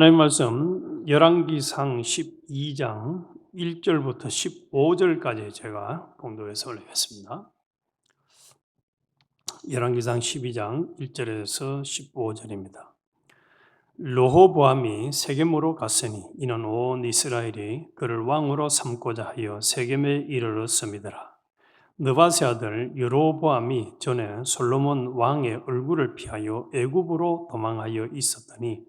하나님 말씀 열왕기상 12장 1절부터 15절까지 제가 공독해서 올리겠습니다. 열왕기상 12장 1절에서 15절입니다. 로호보암이 세겜으로 갔으니 이는 온 이스라엘이 그를 왕으로 삼고자 하여 세겜에 이르렀음이더라. 느바세 아들 여로보암이 전에 솔로몬 왕의 얼굴을 피하여 애굽으로 도망하여 있었더니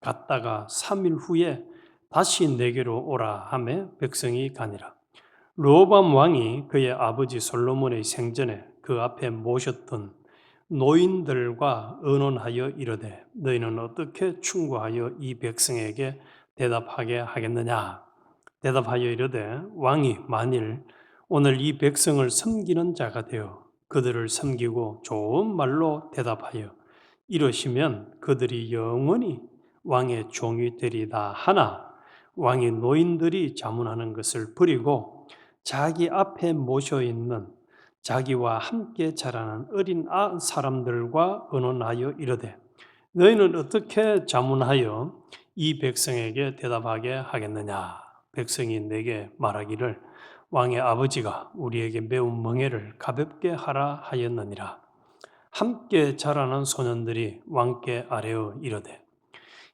갔다가 3일 후에 다시 내게로 오라 하매 백성이 가니라. 로보암 왕이 그의 아버지 솔로몬의 생전에 그 앞에 모셨던 노인들과 의논하여 이르되 너희는 어떻게 충고하여 이 백성에게 대답하게 하겠느냐 대답하여 이르되 왕이 만일 오늘 이 백성을 섬기는 자가 되어 그들을 섬기고 좋은 말로 대답하여 이러시면 그들이 영원히 왕의 종이 되리다 하나 왕이 노인들이 자문하는 것을 버리고 자기 앞에 모셔 있는 자기와 함께 자라는 어린 아 사람들과 의논하여 이르되 너희는 어떻게 자문하여 이 백성에게 대답하게 하겠느냐? 백성이 내게 말하기를 왕의 아버지가 우리에게 매운 멍에를 가볍게 하라 하였느니라. 함께 자라는 소년들이 왕께 아뢰어 이르되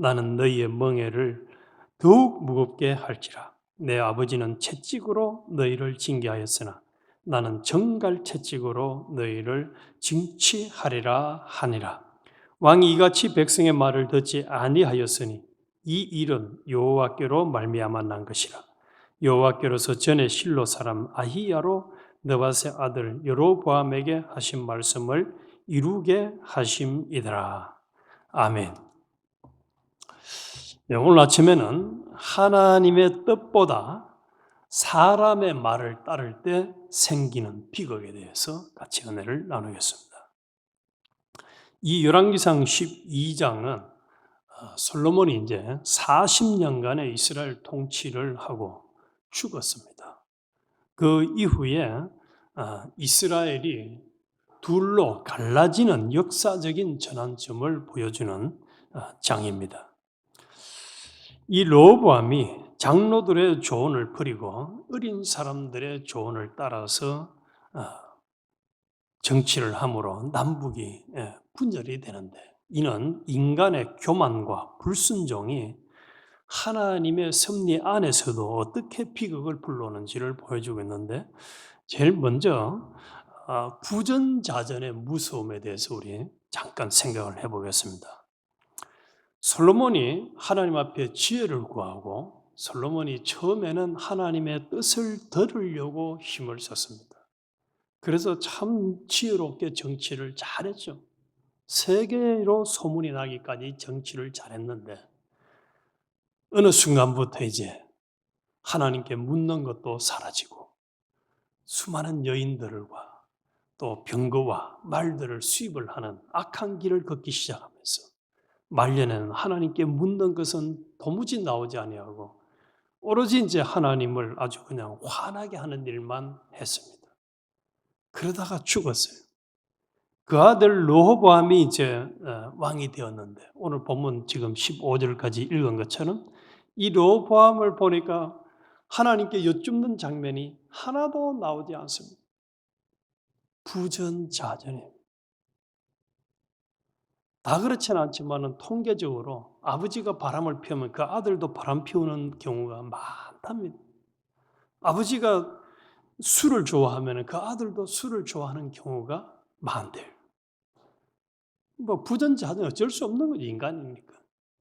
나는 너희의 멍에를 더욱 무겁게 할지라. 내 아버지는 채찍으로 너희를 징계하였으나 나는 정갈 채찍으로 너희를 징치하리라 하니라. 왕이 이같이 백성의 말을 듣지 아니하였으니 이 일은 여호와께로 말미암아 난 것이라. 여호와께로서 전에 실로 사람 아히야로 느바세 아들 여로보암에게 하신 말씀을 이루게 하심이더라. 아멘. 네, 오늘 아침에는 하나님의 뜻보다 사람의 말을 따를 때 생기는 비극에 대해서 같이 은혜를 나누겠습니다. 이 열왕기상 12장은 어, 솔로몬이 이제 40년간의 이스라엘 통치를 하고 죽었습니다. 그 이후에 어, 이스라엘이 둘로 갈라지는 역사적인 전환점을 보여주는 어, 장입니다. 이 로보암이 장로들의 조언을 버리고 어린 사람들의 조언을 따라서 어, 정치를 함으로 남북이 예, 분열이 되는데 이는 인간의 교만과 불순종이 하나님의 섭리 안에서도 어떻게 비극을 불러오는지를 보여주고 있는데 제일 먼저 어, 구전자전의 무서움에 대해서 우리 잠깐 생각을 해보겠습니다. 솔로몬이 하나님 앞에 지혜를 구하고 솔로몬이 처음에는 하나님의 뜻을 들으려고 힘을 썼습니다. 그래서 참 지혜롭게 정치를 잘했죠. 세계로 소문이 나기까지 정치를 잘했는데 어느 순간부터 이제 하나님께 묻는 것도 사라지고 수많은 여인들과 또 병거와 말들을 수입을 하는 악한 길을 걷기 시작하면서 말년에는 하나님께 묻는 것은 도무지 나오지 아니하고 오로지 이제 하나님을 아주 그냥 화나게 하는 일만 했습니다. 그러다가 죽었어요. 그 아들 로호보암이 이제 어, 왕이 되었는데 오늘 본문 지금 15절까지 읽은 것처럼 이 로호보암을 보니까 하나님께 여쭙는 장면이 하나도 나오지 않습니다. 부전자전입니다. 다 그렇지는 않지만 통계적으로 아버지가 바람을 피우면 그 아들도 바람 피우는 경우가 많답니다. 아버지가 술을 좋아하면 그 아들도 술을 좋아하는 경우가 많대요. 뭐 부전자는 어쩔 수 없는 거지 인간이니까.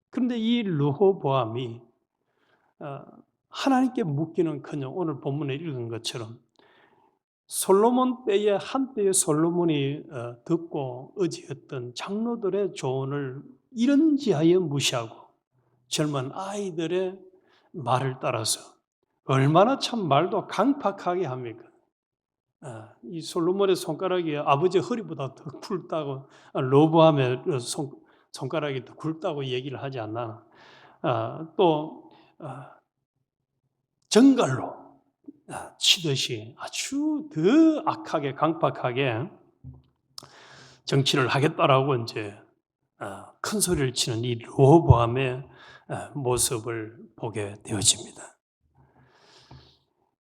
그런데 이 르호보암이 어, 하나님께 묻기는커녕 오늘 본문에 읽은 것처럼 솔로몬 때에 한때에 솔로몬이 어, 듣고 의지했던 장로들의 조언을 이런 지하여 무시하고 젊은 아이들의 말을 따라서 얼마나 참 말도 강팍하게 합니까? 아, 이 솔로몬의 손가락이 아버지 허리보다 더 굵다고 아, 로보암의 손, 손가락이 더 굵다고 얘기를 하지 않나? 아, 또 정갈로 아, 치듯이 아주 더 악하게 강팍하게 정치를 하겠다라고 이제 아, 큰 소리를 치는 이 로보암의 아, 모습을 보게 되어집니다.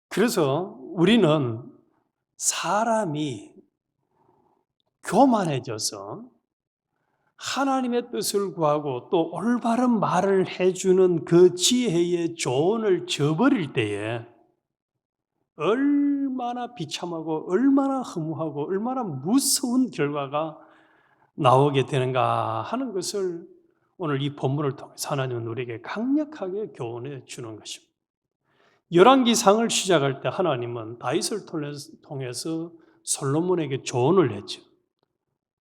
그래서 우리는 사람이 교만해져서 하나님의 뜻을 구하고 또 올바른 말을 해주는 그 지혜의 조언을 저버릴 때에 얼마나 비참하고 얼마나 허무하고 얼마나 무서운 결과가 나오게 되는가 하는 것을 오늘 이 본문을 통해서 하나님은 우리에게 강력하게 교훈해 주는 것입니다. 열왕기상을 시작할 때 하나님은 다윗을 통해서 솔로몬에게 조언을 했죠.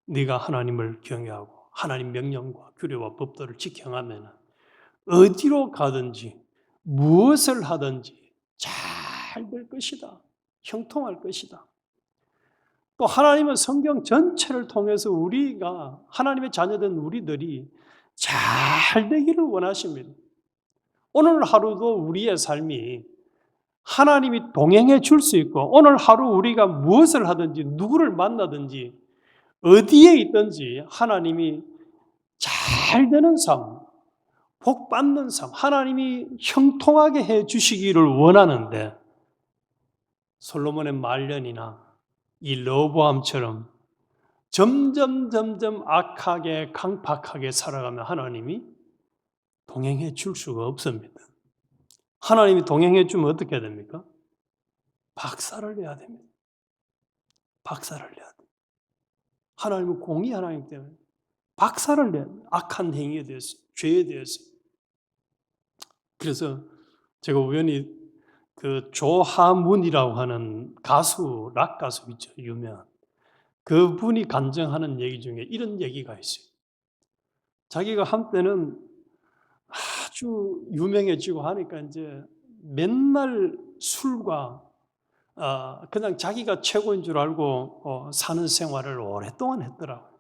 네가 하나님을 경외하고 하나님 명령과 규례와 법도를 지켜가면 어디로 가든지 무엇을 하든지 잘 될 것이다. 형통할 것이다. 또 하나님은 성경 전체를 통해서 우리가 하나님의 자녀된 우리들이 잘 되기를 원하십니다. 오늘 하루도 우리의 삶이 하나님이 동행해 줄 수 있고 오늘 하루 우리가 무엇을 하든지 누구를 만나든지 어디에 있든지 하나님이 잘 되는 삶, 복 받는 삶, 하나님이 형통하게 해 주시기를 원하는데 솔로몬의 말년이나 이 러보암처럼 점점 점점 악하게 강팍하게 살아가면 하나님이 동행해 줄 수가 없습니다. 하나님이 동행해 주면 어떻게 됩니까? 박살을 내야 됩니다. 박살을 내야 됩니다. 하나님은 공의 하나님 때문에 박살을 내 악한 행위에 대해서 죄에 대해서 그래서 제가 우연히 그 조하문이라고 하는 가수, 락 가수 있죠, 유명한. 그분이 간증하는 얘기 중에 이런 얘기가 있어요. 자기가 한때는 아주 유명해지고 하니까 이제 맨날 술과 어, 그냥 자기가 최고인 줄 알고 어, 사는 생활을 오랫동안 했더라고요.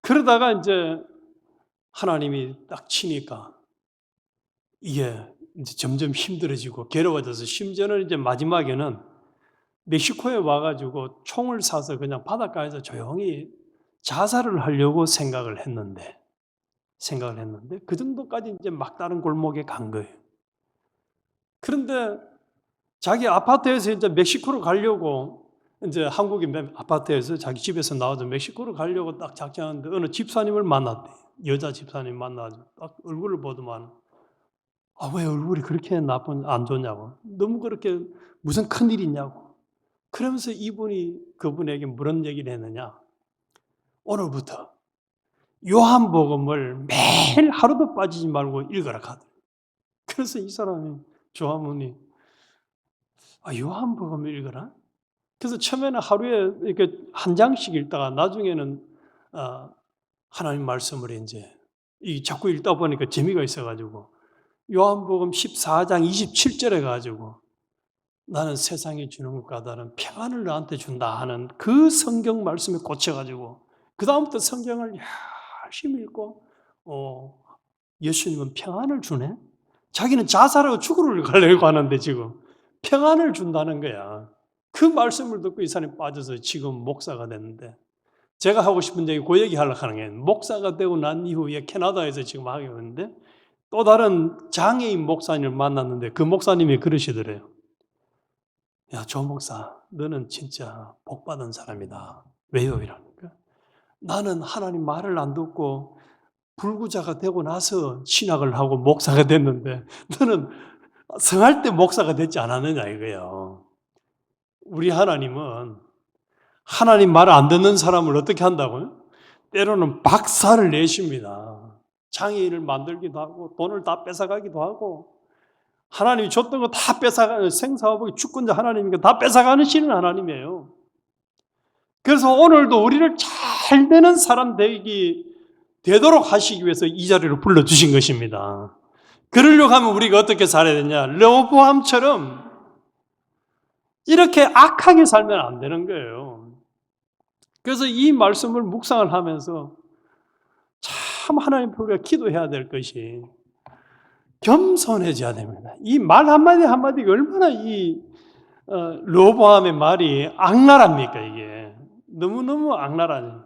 그러다가 이제 하나님이 딱 치니까 이게 이제 점점 힘들어지고 괴로워져서 심지어는 이제 마지막에는 멕시코에 와가지고 총을 사서 그냥 바닷가에서 조용히 자살을 하려고 생각을 했는데 생각을 했는데 그 정도까지 이제 막다른 골목에 간 거예요. 그런데 자기 아파트에서 이제 멕시코로 가려고 이제 한국의 아파트에서 자기 집에서 나와서 멕시코로 가려고 딱 작정하는데 어느 집사님을 만났대. 여자 집사님 만나서 딱 얼굴을 보더만 아, 왜 얼굴이 그렇게 나쁜, 안 좋냐고. 너무 그렇게 무슨 큰일 있냐고. 그러면서 이분이 그분에게 무슨 얘기를 했느냐. 오늘부터 요한복음을 매일 하루도 빠지지 말고 읽어라 카드. 그래서 이 사람이 조한문이 아, 요한복음을 읽어라? 그래서 처음에는 하루에 이렇게 한 장씩 읽다가 나중에는 어, 하나님 말씀을 이제 이 자꾸 읽다 보니까 재미가 있어가지고 요한복음 14장 27절에 가지고 나는 세상이 주는 것과 다른 평안을 너한테 준다 하는 그 성경 말씀에 꽂혀가지고 그 다음부터 성경을 열심히 읽고 어, 예수님은 평안을 주네? 자기는 자살하고 죽으러 가려고 하는데 지금 평안을 준다는 거야. 그 말씀을 듣고 이 사람이 빠져서 지금 목사가 됐는데 제가 하고 싶은 얘기 그 얘기 하려고 하는 게 목사가 되고 난 이후에 캐나다에서 지금 하고 있는데 또 다른 장애인 목사님을 만났는데 그 목사님이 그러시더래요. 야, 조 목사, 너는 진짜 복 받은 사람이다. 왜요? 이러니까. 나는 하나님 말을 안 듣고 불구자가 되고 나서 신학을 하고 목사가 됐는데 너는 성할 때 목사가 됐지 않았느냐 이거예요. 우리 하나님은 하나님 말을 안 듣는 사람을 어떻게 한다고요? 때로는 박살을 내십니다. 장애인을 만들기도 하고 돈을 다 뺏어가기도 하고 하나님이 줬던 거 다 뺏어가는 생사화복의 주권자 하나님이니까 다 뺏어가는 신은 하나님이에요. 그래서 오늘도 우리를 잘 되는 사람 되기 되도록 하시기 위해서 이 자리로 불러 주신 것입니다. 그러려고 하면 우리가 어떻게 살아야 되냐? 레오보암처럼 이렇게 악하게 살면 안 되는 거예요. 그래서 이 말씀을 묵상을 하면서 참 하나님 앞에 우리가 기도해야 될 것이 겸손해져야 됩니다. 이 말 한마디 한마디가 얼마나 이 어, 로보암의 말이 악랄합니까 이게 너무너무 악랄하죠.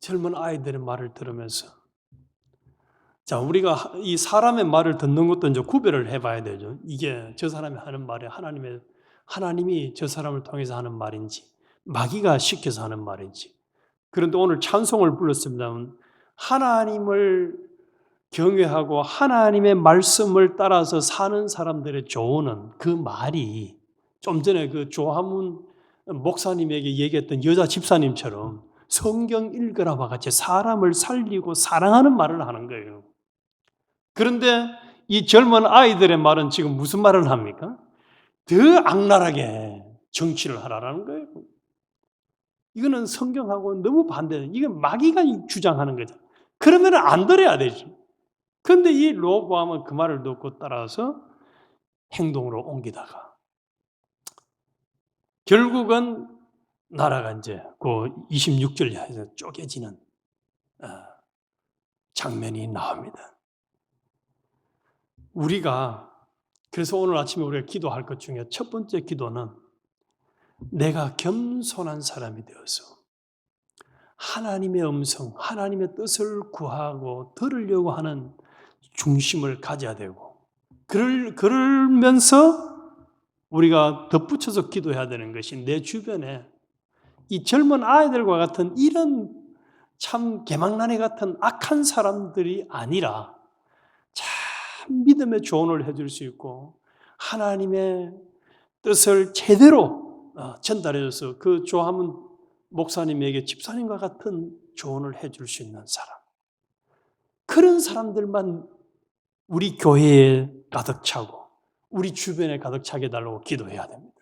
젊은 아이들의 말을 들으면서 자 우리가 이 사람의 말을 듣는 것도 이제 구별을 해봐야 되죠. 이게 저 사람이 하는 말이 하나님의 하나님이 저 사람을 통해서 하는 말인지 마귀가 시켜서 하는 말인지. 그런데 오늘 찬송을 불렀습니다만 하나님을 경외하고 하나님의 말씀을 따라서 사는 사람들의 조언은 그 말이 좀 전에 그 조하문 목사님에게 얘기했던 여자 집사님처럼 성경 읽으라와 같이 사람을 살리고 사랑하는 말을 하는 거예요. 그런데 이 젊은 아이들의 말은 지금 무슨 말을 합니까? 더 악랄하게 정치를 하라는 거예요. 이거는 성경하고 너무 반대돼. 이건 마귀가 주장하는 거죠. 그러면 안 들어야 되지. 그런데 이 로보암은 그 말을 듣고 따라서 행동으로 옮기다가 결국은 나라가 이제 그 26절에서 쪼개지는 어, 장면이 나옵니다. 우리가 그래서 오늘 아침에 우리가 기도할 것 중에 첫 번째 기도는 내가 겸손한 사람이 되어서 하나님의 음성, 하나님의 뜻을 구하고 들으려고 하는 중심을 가져야 되고, 그럴, 그러면서 우리가 덧붙여서 기도해야 되는 것이 내 주변에 이 젊은 아이들과 같은 이런 참 개망나니 같은 악한 사람들이 아니라 참 믿음의 조언을 해줄 수 있고 하나님의 뜻을 제대로 어, 전달해줘서 그 조함은 목사님에게 집사님과 같은 조언을 해줄 수 있는 사람. 그런 사람들만 우리 교회에 가득 차고 우리 주변에 가득 차게 달라고 기도해야 됩니다.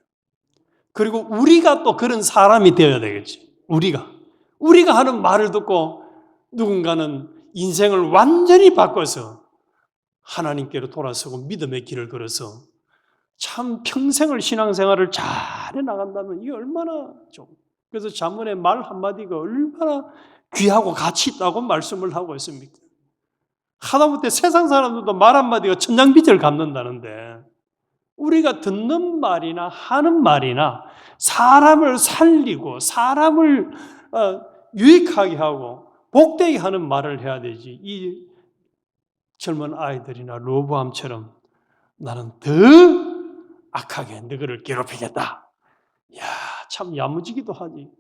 그리고 우리가 또 그런 사람이 되어야 되겠지. 우리가. 우리가 하는 말을 듣고 누군가는 인생을 완전히 바꿔서 하나님께로 돌아서고 믿음의 길을 걸어서 참 평생을 신앙생활을 잘 해 나간다면 이게 얼마나 좀 그래서 자문의 말 한마디가 얼마나 귀하고 가치 있다고 말씀을 하고 있습니까? 하다못해 세상 사람들도 말 한마디가 천장빚을 갚는다는데 우리가 듣는 말이나 하는 말이나 사람을 살리고 사람을 어, 유익하게 하고 복되게 하는 말을 해야 되지. 이 젊은 아이들이나 로보암처럼 나는 더 악하게 너희를 괴롭히겠다. 야, 참 야무지기도 하지.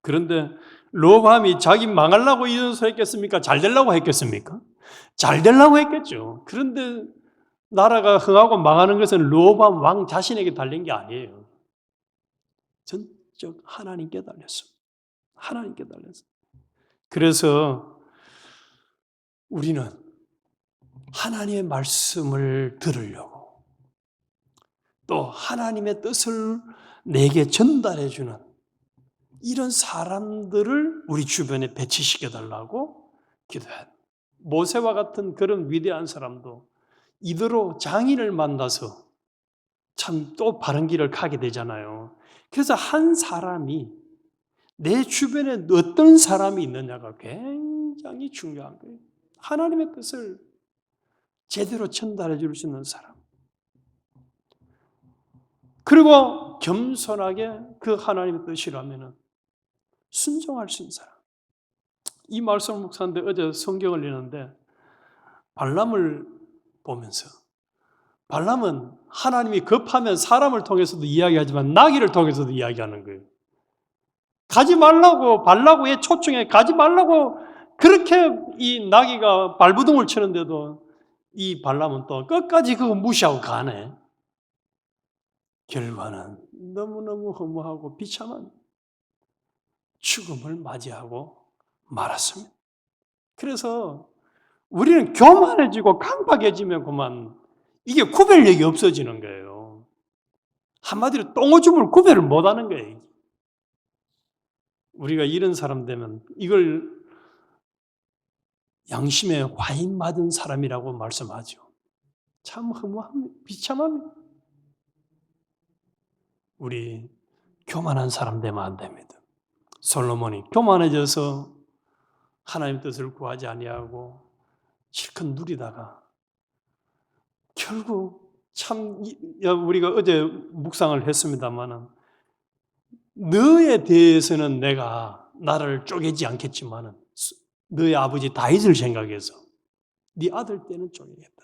그런데 로밤이 자기 망하려고 이런 소리 했겠습니까? 잘 되려고 했겠습니까? 잘 되려고 했겠죠. 그런데 나라가 흥하고 망하는 것은 로밤 왕 자신에게 달린 게 아니에요. 전적 하나님께 달렸어. 하나님께 달렸어. 그래서 우리는 하나님의 말씀을 들으려고 또 하나님의 뜻을 내게 전달해 주는 이런 사람들을 우리 주변에 배치시켜 달라고 기도해. 모세와 같은 그런 위대한 사람도 이대로 장인을 만나서 참 또 바른 길을 가게 되잖아요. 그래서 한 사람이 내 주변에 어떤 사람이 있느냐가 굉장히 중요한 거예요. 하나님의 뜻을 제대로 전달해 줄 수 있는 사람. 그리고 겸손하게 그 하나님의 뜻이라면 순종할 수 있는 사람. 이 말씀을 묵상하는데 어제 성경을 읽는데 발람을 보면서 발람은 하나님이 급하면 사람을 통해서도 이야기하지만 나귀를 통해서도 이야기하는 거예요. 가지 말라고 발라고의 초청에 가지 말라고 그렇게 이 나귀가 발부둥을 치는데도 이 발람은 또 끝까지 그거 무시하고 가네. 결과는 너무너무 허무하고 비참한 죽음을 맞이하고 말았습니다. 그래서 우리는 교만해지고 강박해지면 그만 이게 구별력이 없어지는 거예요. 한마디로 똥오줌을 구별을 못하는 거예요. 우리가 이런 사람 되면 이걸 양심에 화인 맞은 사람이라고 말씀하죠. 참 허무합니다. 비참합니다. 우리 교만한 사람 되면 안 됩니다. 솔로몬이 교만해져서 하나님 뜻을 구하지 아니하고 실컷 누리다가 결국 참 우리가 어제 묵상을 했습니다만은 너에 대해서는 내가 나를 쪼개지 않겠지만은 너의 아버지 다윗을 생각해서 네 아들 때는 쪼개겠다.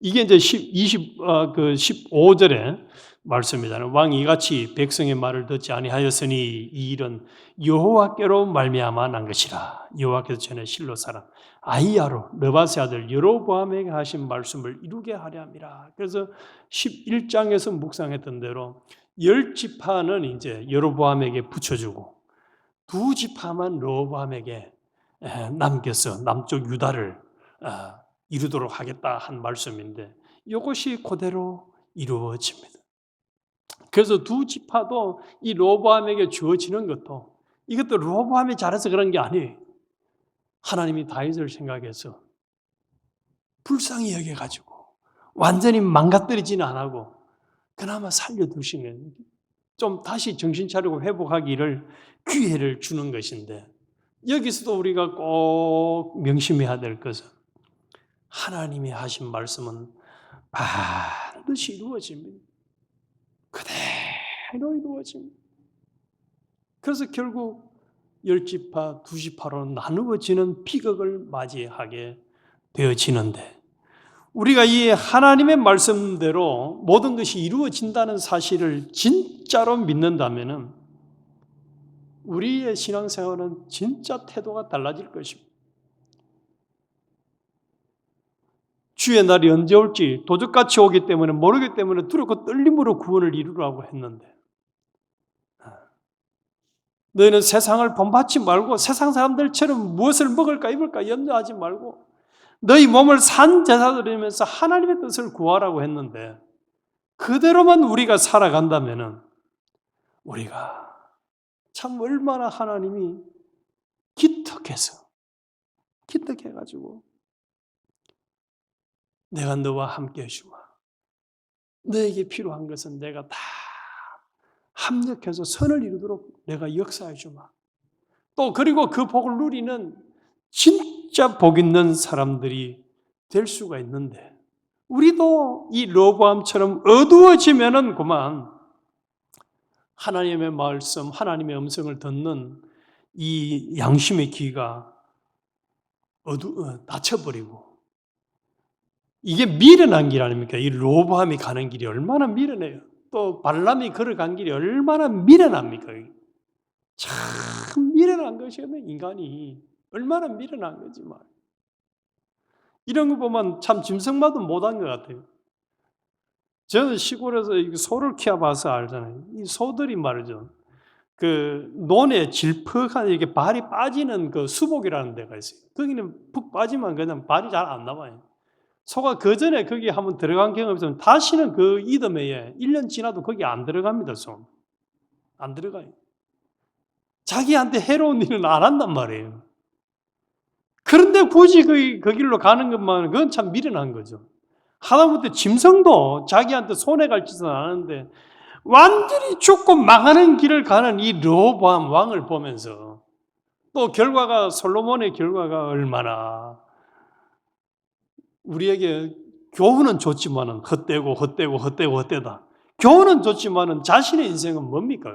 이게 이제 10, 20, 어, 그 15절에 말씀이잖아요. 왕이 이같이 백성의 말을 듣지 아니하였으니 이 일은 여호와께로 말미암아 난 것이라. 여호와께서 전에 실로 사람 아이야로 느바세 아들 여로보암에게 하신 말씀을 이루게 하려 함이라. 그래서 11장에서 묵상했던 대로 열 지파는 이제 여로보암에게 붙여주고 두 지파만 로보암에게 남겨서 남쪽 유다를 아, 이루도록 하겠다 한 말씀인데 이것이 그대로 이루어집니다. 그래서 두 지파도 이 로보암에게 주어지는 것도 이것도 로보암이 잘해서 그런 게 아니에요. 하나님이 다윗을 생각해서 불쌍히 여겨가지고 완전히 망가뜨리지는 안 하고 그나마 살려두시는 좀 다시 정신 차리고 회복하기를 기회를 주는 것인데 여기서도 우리가 꼭 명심해야 될 것은 하나님이 하신 말씀은 반드시 이루어집니다. 그대로 이루어집니다. 그래서 결국 열 지파, 두 지파로 나누어지는 비극을 맞이하게 되어지는데 우리가 이 하나님의 말씀대로 모든 것이 이루어진다는 사실을 진짜로 믿는다면 우리의 신앙생활은 진짜 태도가 달라질 것입니다. 주의 날이 언제 올지 도적같이 오기 때문에 모르기 때문에 두렵고 떨림으로 구원을 이루라고 했는데. 너희는 세상을 본받지 말고 세상 사람들처럼 무엇을 먹을까 입을까 염려하지 말고 너희 몸을 산 제사 드리면서 하나님의 뜻을 구하라고 했는데 그대로만 우리가 살아간다면 우리가 참 얼마나 하나님이 기특해서 기특해가지고 내가 너와 함께 해주마. 너에게 필요한 것은 내가 다 합력해서 선을 이루도록 내가 역사해 주마. 또 그리고 그 복을 누리는 진짜 복 있는 사람들이 될 수가 있는데 우리도 이 로보암처럼 어두워지면은 그만 하나님의 말씀, 하나님의 음성을 듣는 이 양심의 귀가 어두 어, 닫혀버리고 이게 미련한 길 아닙니까? 이 로보암이 가는 길이 얼마나 미련해요. 또 발람이 걸어간 길이 얼마나 미련합니까? 참 미련한 것이거든요, 인간이. 얼마나 미련한 거지, 말. 이런 거 보면 참 짐승마도 못한 것 같아요. 저는 시골에서 소를 키워봐서 알잖아요. 이 소들이 말이죠. 그 논에 질퍽한 이렇게 발이 빠지는 그 수복이라는 데가 있어요. 거기는 푹 빠지면 그냥 발이 잘 안 나와요. 소가 그 전에 거기 한번 들어간 경험이 있으면 다시는 그 이듬해에 1년 지나도 거기 안 들어갑니다, 소. 안 들어가요. 자기한테 해로운 일은 안 한단 말이에요. 그런데 굳이 그, 그 길로 가는 것만, 그건 참 미련한 거죠. 하다못해 짐승도 자기한테 손해갈 짓은 안 하는데, 완전히 죽고 망하는 길을 가는 이 로보암 왕을 보면서 또 결과가 솔로몬의 결과가 얼마나 우리에게 교훈은 좋지만은 헛되고 헛되고 헛되고 헛되다. 교훈은 좋지만은 자신의 인생은 뭡니까?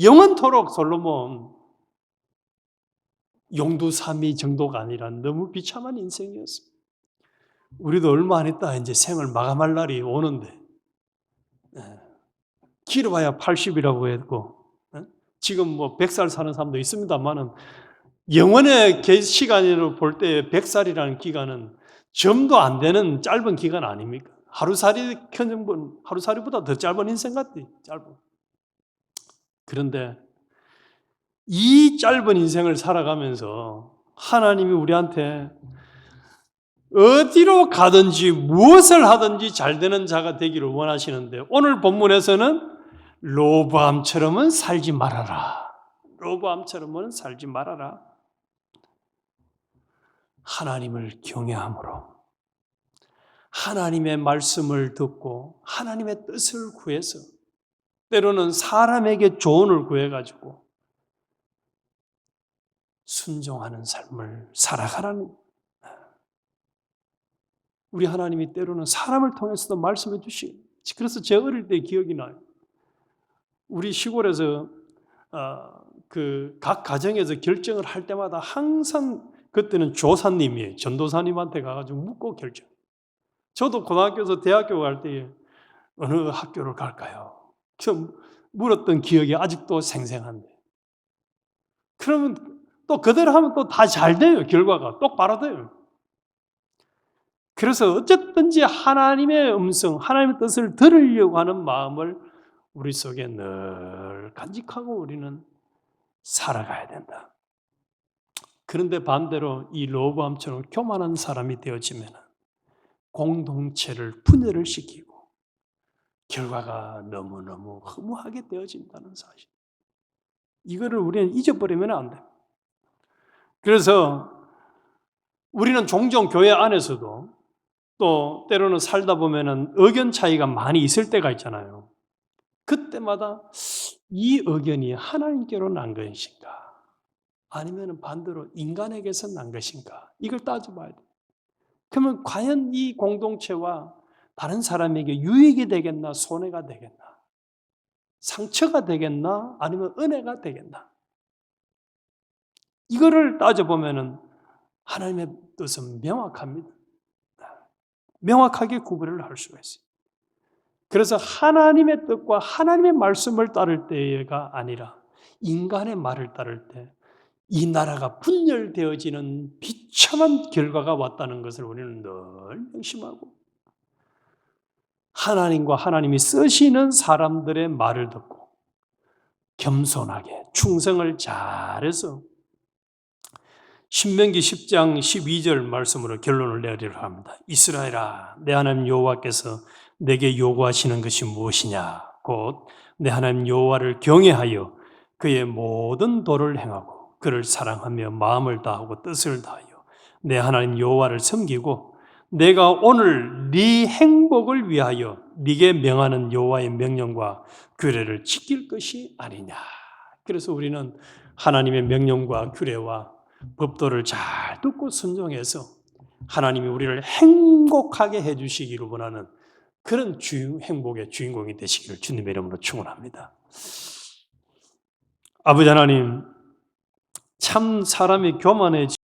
영원토록 솔로몬 용두삼이 정도가 아니라 너무 비참한 인생이었습니다. 우리도 얼마 안 있다 이제 생을 마감할 날이 오는데 예. 길어봐야 80이라고 했고 예? 지금 뭐 100살 사는 사람도 있습니다만은 영원의 개- 시간으로 볼 때 100살이라는 기간은 점도 안 되는 짧은 기간 아닙니까? 하루살이 현정분 하루살이보다 더 짧은 인생 같대 짧은. 그런데 이 짧은 인생을 살아가면서 하나님이 우리한테 어디로 가든지 무엇을 하든지 잘 되는 자가 되기를 원하시는데 오늘 본문에서는 로보암처럼은 살지 말아라. 로보암처럼은 살지 말아라. 하나님을 경외함으로 하나님의 말씀을 듣고 하나님의 뜻을 구해서 때로는 사람에게 조언을 구해가지고 순종하는 삶을 살아가라는 우리 하나님이 때로는 사람을 통해서도 말씀해 주시. 그래서 제 어릴 때 기억이 나요. 우리 시골에서 어, 그각 가정에서 결정을 할 때마다 항상 그때는 조사님이 전도사님한테 가가지고 묻고 결정. 저도 고등학교에서 대학교 갈때 어느 학교를 갈까요? 그 물었던 기억이 아직도 생생한데. 그러면 또 그대로 하면 또 다 잘 돼요. 결과가 똑바로 돼요. 그래서 어쨌든지 하나님의 음성, 하나님의 뜻을 들으려고 하는 마음을 우리 속에 늘 간직하고 우리는 살아가야 된다. 그런데 반대로 이 로보암처럼 교만한 사람이 되어지면 공동체를 분열을 시키고 결과가 너무너무 허무하게 되어진다는 사실. 이거를 우리는 잊어버리면 안 돼. 그래서 우리는 종종 교회 안에서도 또 때로는 살다 보면은 의견 차이가 많이 있을 때가 있잖아요. 그때마다 이 의견이 하나님께로 난 것인가? 아니면 반대로 인간에게서 난 것인가? 이걸 따져봐야 돼. 그러면 과연 이 공동체와 다른 사람에게 유익이 되겠나? 손해가 되겠나? 상처가 되겠나? 아니면 은혜가 되겠나? 이거를 따져보면은 하나님의 뜻은 명확합니다. 명확하게 구별을 할 수가 있어요. 그래서 하나님의 뜻과 하나님의 말씀을 따를 때가 아니라 인간의 말을 따를 때 이 나라가 분열되어지는 비참한 결과가 왔다는 것을 우리는 늘 명심하고 하나님과 하나님이 쓰시는 사람들의 말을 듣고 겸손하게 충성을 잘해서 신명기 10장 12절 말씀으로 결론을 내리려 합니다. 이스라엘아, 내 하나님 여호와께서 내게 요구하시는 것이 무엇이냐? 곧 내 하나님 여호와를 경외하여 그의 모든 도를 행하고 그를 사랑하며 마음을 다하고 뜻을 다하여 내 하나님 여호와를 섬기고 내가 오늘 네 행복을 위하여 네게 명하는 여호와의 명령과 규례를 지킬 것이 아니냐. 그래서 우리는 하나님의 명령과 규례와 법도를 잘 듣고 순종해서 하나님이 우리를 행복하게 해 주시기를 원하는 그런 주인, 행복의 주인공이 되시기를 주님의 이름으로 축원합니다. 아버지 하나님, 참 사람이 교만해지